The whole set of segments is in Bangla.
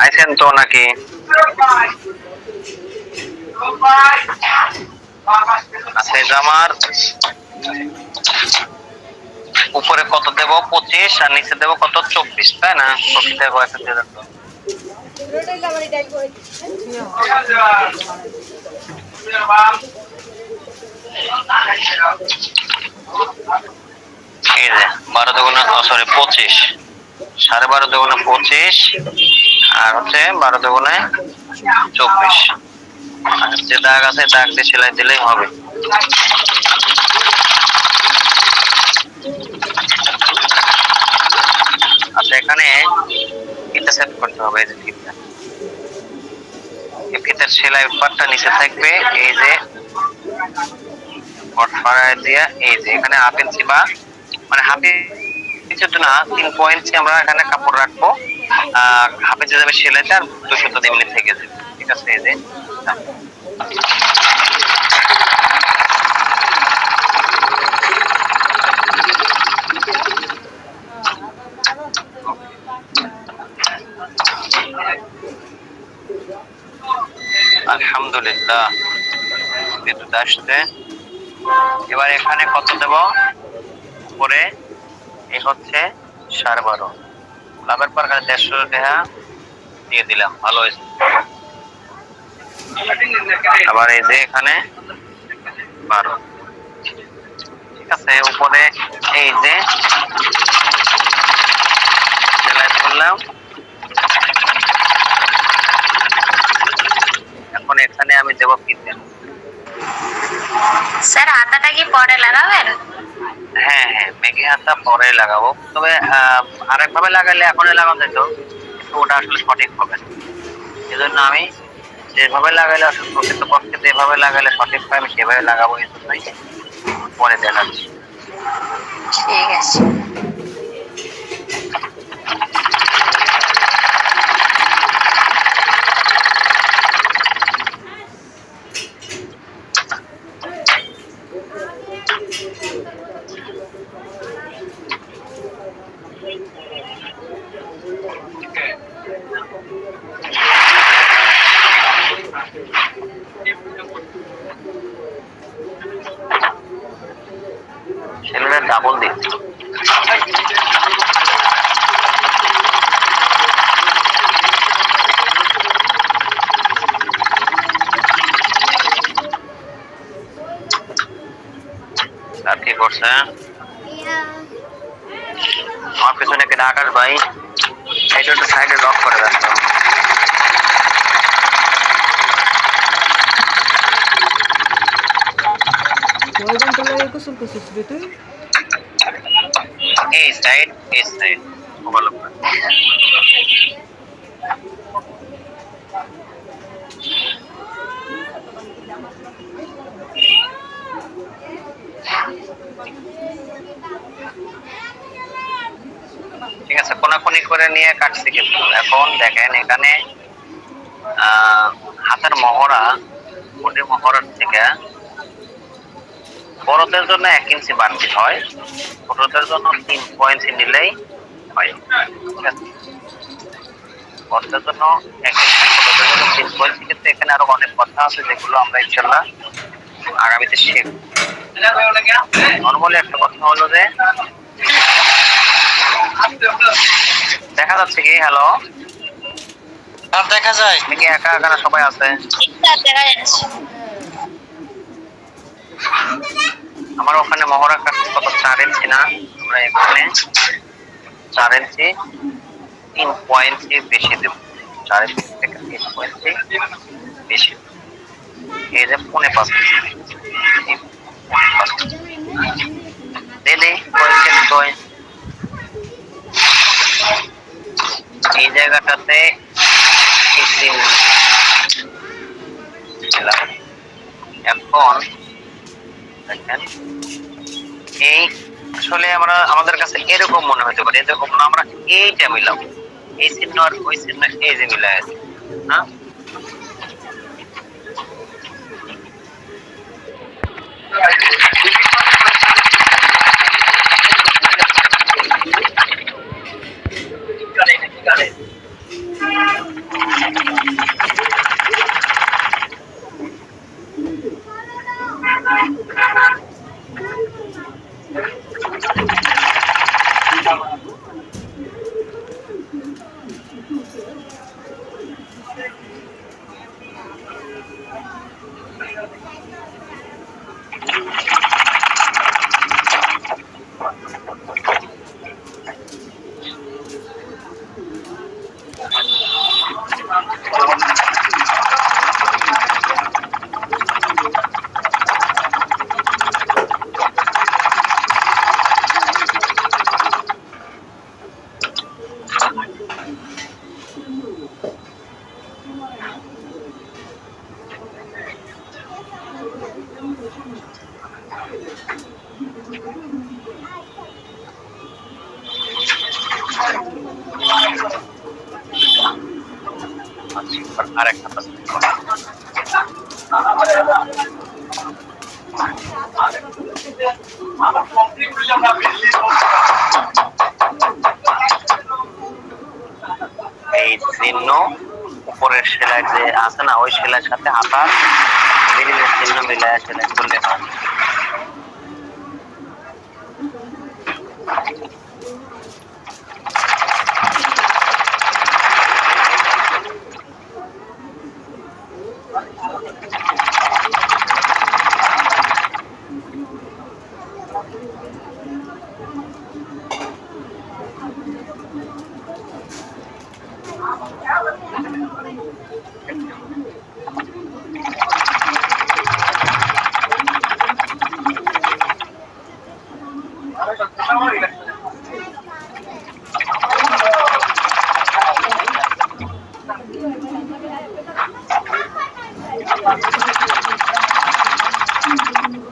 আইছেন তো নাকি? আচ্ছা এই আমার উপরে কত দেবো? পঁচিশ, আর নিচে দেবো কত? চব্বিশ, তাই না? কপি দেবো একটা দিয়ে দেন তো। বারো দুগুণে পঁচিশ। সাড়ে বারো দুগুণে, পঁচিশ। আর হচ্ছে বারো দুগুণে, চব্বিশ। যে দাগ আছে, দাগ দিয়ে সেলাই দিলেই হবে। আচ্ছা এখানে ফিতা সেট করতে হবে, এই যে ফিতা ফিতার সেলাই পাটটা নিচে থাকবে, এই যে এই যে, এখানে হাফ ইঞ্চি মানে হাফ ইঞ্চি না, তিন পয়েন্ট আমরা এখানে কাপড় রাখব। হাফ ইঞ্চি যাবে সেলাইতে আর দুশো তো এমনি থেকে যাবে। ঠিক আছে, এই যে। আলহামদুলিল্লাহ। বিদ্যুৎ আসছে। এবার এখানে কত দেব? উপরে, এ হচ্ছে সাড়ে বারো লাভের পর এখানে দেড়শো টাকা দিয়ে দিলাম, ভালো হয়েছে। আবার এই যে এখানে বারো। ঠিক আছে, উপরে এই যে সেলাই করলাম। এখন এখানে আমি দেবো ফিতে স্যার হাতাটা কি পরে লাগাবেন? হ্যাঁ হ্যাঁ মেঘি হাতটা পরে লাগাবো। তবে আরেকভাবে লাগালে এখনই লাগানো যেত, কিন্তু ওটা আসলে সঠিক হবে না। সেজন্য আমি যেভাবে লাগালে আসলে প্রকৃত পক্ষে যেভাবে লাগালে সঠিক হয়, আমি সেভাবে লাগাবো এই জন্যই পরে দেখাচ্ছি। ঠিক আছে। সেগুলো ডাবল দিন আর কি করছে আমার পিছনে কে আকাশ ভাই এটা একটু সাইডে লক করে রাখতো Wajan talaga kusur kusur dito. এই এই সাইড। ঠিক আছে, কোনাকুনি করে নিয়ে কাটছি কিন্তু। এখন দেখেন এখানে হাতের মহড়া মহড়ার থেকে বড়দের জন্য এক ইঞ্চি বাড়তি হয় ছোটদের জন্য তিন পয়েন্ট নিলেই হয়। ঠিক আছে? বড়দের জন্য এক ইঞ্চি ছোটদের জন্য তিন পয়েন্ট কিন্তু এখানে আরও অনেক কথা আছে যেগুলো আমরা ইনশাল্লাহ আগামীতে শিখব। নর্মালি একটা কথা হলো যে দেখা যাচ্ছে কি? হ্যালো আর দেখা যায়। নাকি একা একা সবাই আছে? দেখা যাচ্ছে আমার ওখানে মহড়া কাটছে কত? চার ইঞ্চি না? আমরা এখানে চার ইঞ্চি তিন পয়েন্টে বেশি দেব। চার ইঞ্চি থেকে তিন পয়েন্টে বেশি এই যে পনে পাঁচ। দিলি পয়েন্ট এই জায়গাটাতে এখন দেখেন। এই আসলে আমরা আমাদের কাছে এরকম মনে হতে পারে, এরকম আমরা এইটা মিলাম এই চিহ্ন আর ওই চিহ্ন এই যে মিলাই আছে হ্যাঁ? আর একটা এই চিহ্ন উপরের সেলাই যে আছে না? ওই সেলাইয়ের সাথে হাতার চিহ্ন মিলায় সেলাই করলে হয়। Thank you.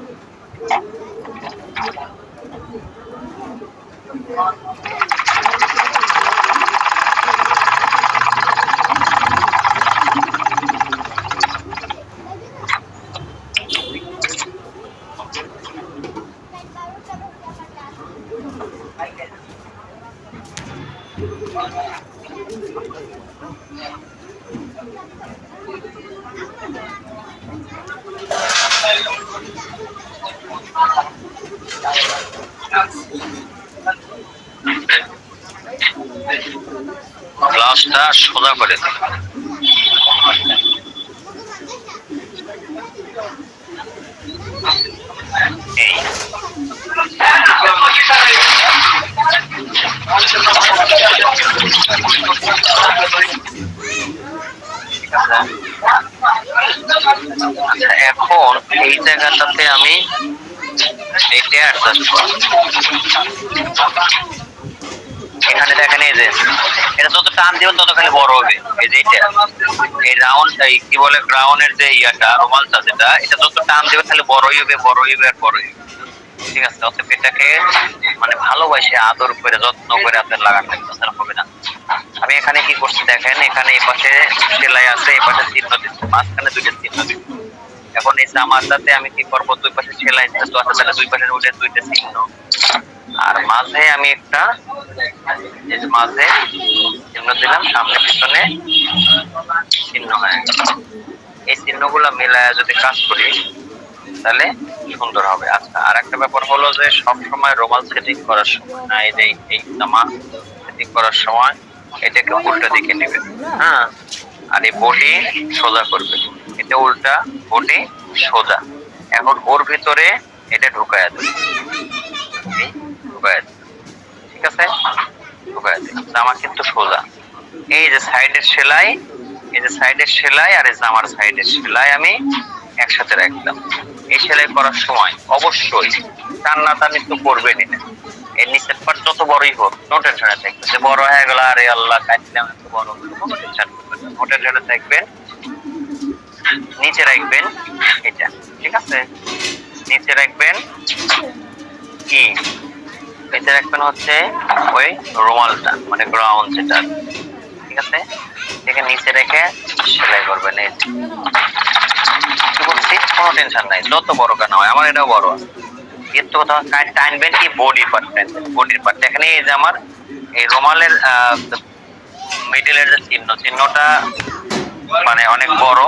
গ্লাসটা সোজা করে এই। এখন এই জায়গাটাতে আমি এখানে দেখেন এই যে, এটা যত টান দিবেন তত খালি বড় হবে। এই যে এটা, এই রাউন্ড এই কি বলে গ্রাউন্ডের যে ইয়াটা রোমালটা যেটা, এটা যত টান দিবেন খালি বড়ই হবে বড়ই হবে আর বড়ই হবে। ঠিক আছে, অতএব এটাকে মানে ভালোবাসে, আদর করে, যত্ন করে আপনার লাগান লাগবে হবে না। আমি এখানে কি করছি দেখেন, এখানে এই পাশে সেলাই আছে, এই পাশে চিহ্ন দিচ্ছি মাঝখানে দুইটা চিহ্ন দিচ্ছি এখন এই জামাটাতে আমি কি করব, দুই পাশে সেলাই তো আছে তাহলে দুই পাশে উঠে দুইটা চিহ্ন। আর মাঝে আমি একটা মাঝে চিহ্ন দিলাম, সামনে পিছনে চিহ্ন হয়ে। গেল এই চিহ্নগুলো মিলায় যদি কাজ করি তাহলে সুন্দর হবে। আচ্ছা আর একটা ব্যাপার হলো যে সব সময় রোমাল সেটিং করার সময় না, এই যে এই জামা সেটিং করার সময় এটাকে উল্টা দিকে নেবে। হ্যাঁ আর এই বটি সোজা করবে। এটা উল্টা বটি সোজা। এখন ওর ভিতরে এটা ঢুকায় দেবে। ঢুকায় দেবে। ঠিক আছে? ঢুকায় দেবে। জামা কিন্তু সোজা। এই যে সাইডের সেলাই, এই যে সাইডের সেলাই আর এই জামার সাইডের সেলাই আমি একসাথে রাখলাম। এই সেলাই করার সময় অবশ্যই টান্না টানি তো করবেনই না এর নিচের পাট যত বড়ই হোক নো টেনশনে থাকবে। যে বড় হয়ে গেল, আরে আল্লাহ, কাটলাম, এত বড় কোনো টেনশন করবেন টেনশনে থাকবেন, নিচে রাখবেন এটা, ঠিক আছে? নিচে রাখবেন কি? নিচে রাখবেন হচ্ছে ওই রুমালটা মানে গ্রাউন্ড যেটা, ঠিক আছে? এটাকে নিচে রেখে সেলাই করবেন, এই কোনো টেনশন নাই। যত বড় কেন হয়? আমার এটাও বড় এর তো কথা কাট- টানবেন কি বডি পার্ট টানবেন? বডির পার্ট এখানে এই যে আমার এই রুমালের মিডিলের যে চিহ্ন চিহ্নটা মানে অনেক বড়।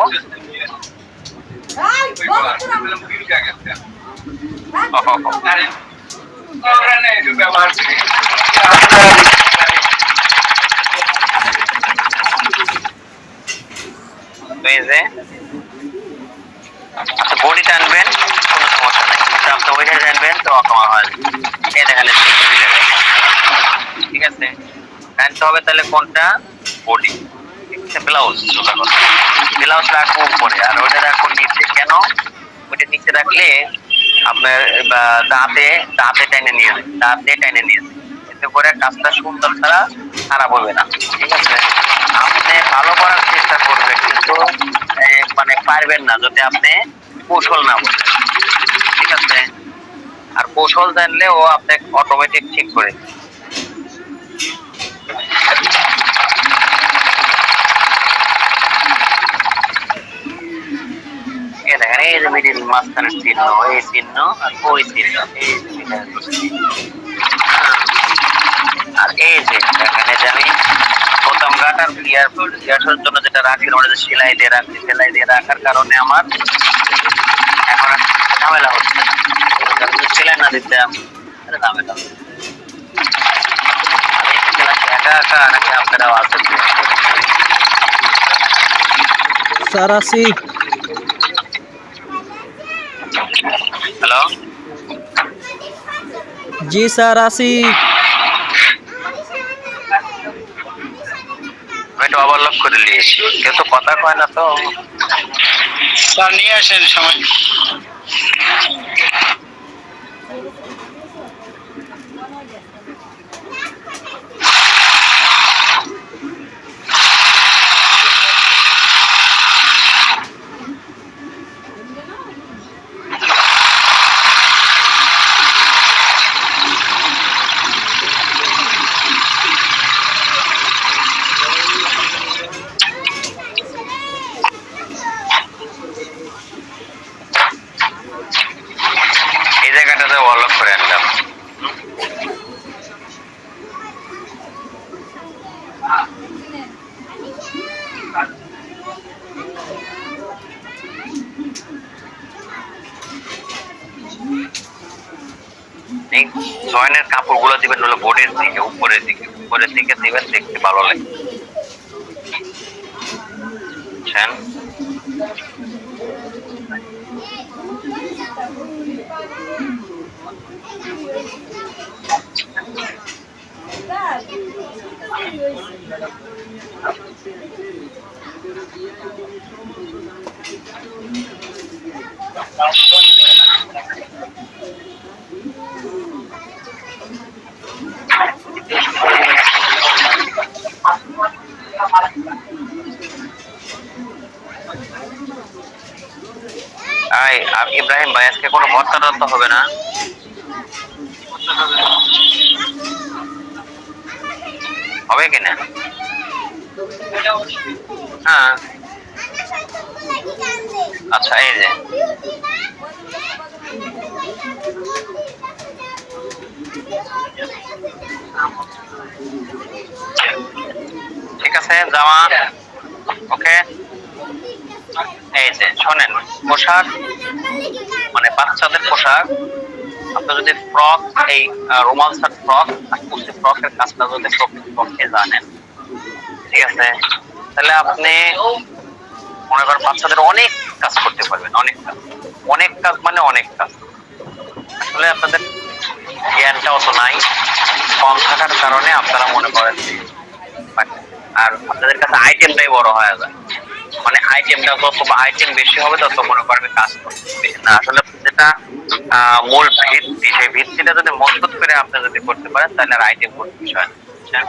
এই যে বডি টানবেন, কোনো সমস্যা নেই। আপনি ওইটা টানবেন তো অকমা হয়। সে দেখালে ঠিক আছে? টানতে হবে তাহলে কোনটা? বডি। ব্লাউজ সোজা কথা। ব্লাউজ রাখব উপরে, আর ওইটা রাখব নিচে। কেন? ওইটা নিচে রাখলে আপনার দাঁতে দাঁতে টেনে নিয়ে দাঁতে টেনে নিয়ে এতে করে কাজটা সুন্দর ছাড়া খারাপ হবে না। ঠিক আছে? আপনি ভালো করার চেষ্টা করবেন, কিন্তু মানে পারবেন না যদি আপনি কৌশল না বোঝেন ঠিক আছে? আর কৌশল জানলে ও আপনি অটোমেটিক ঠিক করে মাঝখানের চিহ্ন, এই চিহ্ন আর ওই চিহ্ন, এই হ্যাঁ। আর এই যে এখানে যে আমি প্রথম গাটার ইয়ার ইয়ার্সের জন্য যেটা রাখি ওটা যে সেলাই দিয়ে রাখছি সেলাই দিয়ে রাখার কারণে আমার এখন আর ঝামেলা হচ্ছে না। আমি যদি সেলাই না দিতাম তাহলে ঝামেলা হতো। আমি কি ক্লাসে একা একা নাকি আপনারাও আছেন স্যার আসি হ্যালো জি স্যার আসি আমি একটু ওভারলোক করে নিয়েছি কেউ তো কথা কয় না তো। নিয়ে আসেন সময় এই জায়গাটাতে ওভারলোক করে আনলাম এই জয়েনের কাপড়গুলো দিবেন হলো বোর্ডের দিকে, উপরের দিকে। উপরের দিকে দিবেন, দেখতে ভালো লাগে। বুঝছেন আই আপ- ইব্রাহিম ভাই, আজকে কোনো ভর্তা হবে না। হবে কিনা হ্যাঁ। আচ্ছা এই যে। ঠিক আছে, জামা। ওকে। এই যে, শোনেন, পোশাক। বাচ্চাদের পোশাক আপনি যদি ফ্রক এই রোমাল শার্ট ফ্রক আর কুচি ফ্রকের কাজটা যদি প্রকৃতপক্ষে জানেন, ঠিক আছে? তাহলে আপনি মনে করেন বাচ্চাদের অনেক কাজ করতে পারবেন, অনেক কাজ। অনেক কাজ মানে অনেক কাজ। আসলে আপনাদের জ্ঞানটা অত নাই, কম থাকার কারণে আপনারা মনে করেন আর আপনাদের কাছে আইটেমটাই বড় হয়ে যায়। মানে আইটেমটা যত আইটেম বেশি হবে, তত মনে করবে কাজ করতে বেশি না, আসলে যেটা মূল ভিত্তি সেই ভিত্তিটা যদি মজবুত করে আপনি যদি করতে পারেন তাহলে আইটেম করতে বিষয়। বুঝছেন?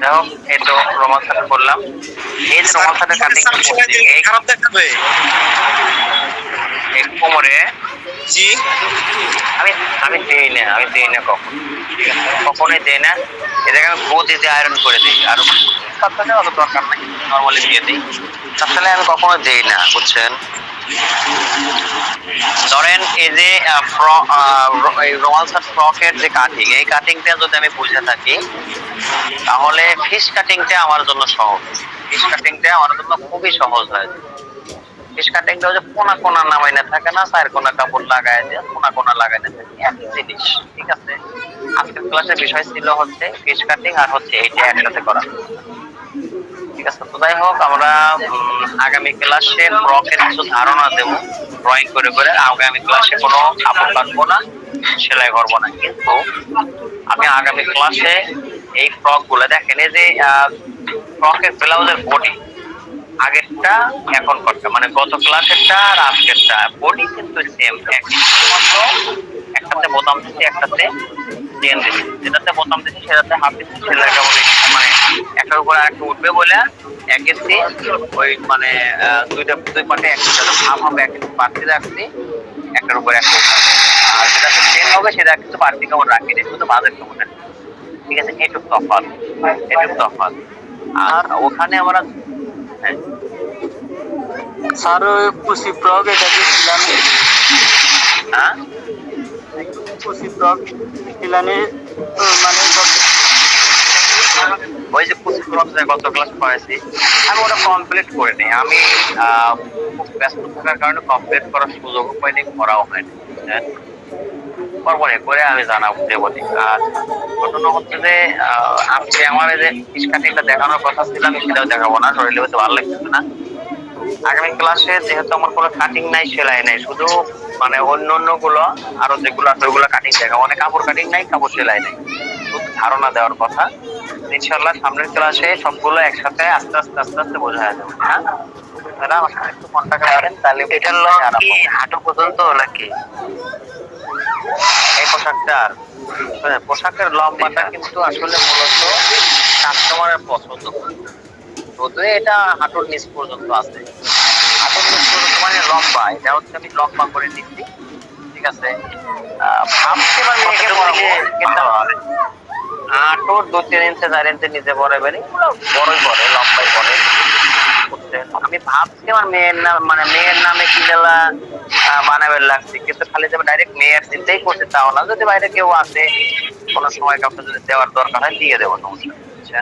যাই হোক এই তো রোমাল সাটা করলাম। এই যে রোমাল সাটা কাটিং এই খারাপ দেখাবে। এই কোমরে জি। আমি আমি দিই না আমি দিই না কখন। কখনোই দিই না। এটাকে আমি গদি দিয়ে আয়রন করে দিই আর সপ্তাহে অত দরকার নাই নর্মালি দিয়ে দিই। সপ্তাহে আমি কখনো দিই না বুঝছেন? ধরেন এই যে রোমাল ফ্রকের যে কাটিং এই কাটিংটা যদি আমি বুঝে থাকি, তাহলে ফিশ কাটিংটা আমার জন্য সহজ। ফিশ কাটিংটা আমার জন্য খুবই সহজ হয়। ফিশ কাটিংটা হচ্ছে কোনা কোনা নামাই না থাকে না, চার কোনা কাপড় লাগায় দিয়ে, কোনা কোনা লাগাই না থাকে একই জিনিস, ঠিক আছে? আজকের ক্লাসের বিষয় ছিল হচ্ছে ফিশ কাটিং আর হচ্ছে এইটা একসাথে করা। ঠিক আছে? তো যাই হোক, আমরা আগামী ক্লাসে ফ্রকের কিছু ধারণা দেব ড্রয়িং করে করে। আগামী ক্লাসে কোনো কাপড় কাটবো না, সেলাই করব না। কিন্তু আমি আগামী ক্লাসে এই ফ্রকগুলো দেখেন এই যে ফ্রকের ব্লাউজের বডি আগেরটা এখন করটা মানে গত ক্লাসেরটা আর আজকেরটা। বডি কিন্তু সেম শুধুমাত্র একটাতে বোতাম দিচ্ছি, একটাতে চেন দিচ্ছি। যেটাতে বোতাম দিচ্ছি, সেটাতে হাফ দিচ্ছি, সেটাকে বলি মানে একটার উপর আরেকটা উঠবে বলে এক ইঞ্চি ওই মানে দুইটা দুই পাটে একটা হাফ হাফ এক ইঞ্চি পার্টি রাখছি একটার উপর একটা উঠাবে আর যেটাতে চেন হবে সেটা কিন্তু পার্টি কেমন রাখি নি, শুধু বাজেট কেমন ঠিক আছে? এইটুকু তফাৎ এইটুকু তফাৎ। আর ওখানে আমরা হ্যাঁ, স্যার ওই পুসি এটা সিলানি হ্যাঁ? ফ্রক সিলানি মানে ওই যে যে গত ক্লাস করেছি আমি ওটা কমপ্লিট করে নিই। আমি খুব ব্যস্ত থাকার কারণে কমপ্লিট করার সুযোগ পাইনি, করাও হয়নি হ্যাঁ? পরপরে করে আমি জানাব, দেবো আর ঘটনা হচ্ছে যে আজকে আমার যে ফিস কাটিংটা দেখানোর কথা ছিল, আমি সেটাও দেখাবো না শরীরে হয়তো ভালো লাগতেছে না। আগামী ক্লাসে যেহেতু আমার কোনো কাটিং নাই, সেলাই নাই, শুধু মানে অন্য অন্যগুলো আরও যেগুলো আছে ওইগুলো কাটিং দেখাবো। মানে কাপড় কাটিং নাই, কাপড় সেলাই নাই। ধারণা দেওয়ার কথা। ইনশাল্লাহ সামনের ক্লাসে সবগুলো একসাথে আস্তে আস্তে আস্তে আস্তে বোঝা যাবে। হ্যাঁ? তারা আমার সাথে একটু কন্ট্যাক্ট করেন তাহলে এটার লং কি হাঁটু পর্যন্ত নাকি? এই পোশাকটার হ্যাঁ, পোশাকের লম্বাটা কিন্তু আসলে মূলত কাস্টমারের পছন্দ। যদিও এটা হাঁটুর নিচ পর্যন্ত আছে। হাঁটুর নিচ পর্যন্ত মানে লম্বা এটা হচ্ছে আমি লম্বা করে নিচ্ছি। ঠিক আছে? মেয়েকে পরাবো, হাঁটুর দু, তিন ইঞ্চি চার ইঞ্চি নিচে পরে বেরি বড়ই পরে লম্বাই বুঝছেন? আমি ভাবছি আমার মেয়ের নাম মানে মেয়ের নামে কি জেলা বানাবেন লাগছে। কিন্তু খালি যে ডাইরেক্ট মেয়ের চিন্তাই করছে তাও না। যদি বাইরে কেউ আসে, কোনো সময় কাউকে যদি দেওয়ার দরকার হয়, দিয়ে দেবো সমস্যা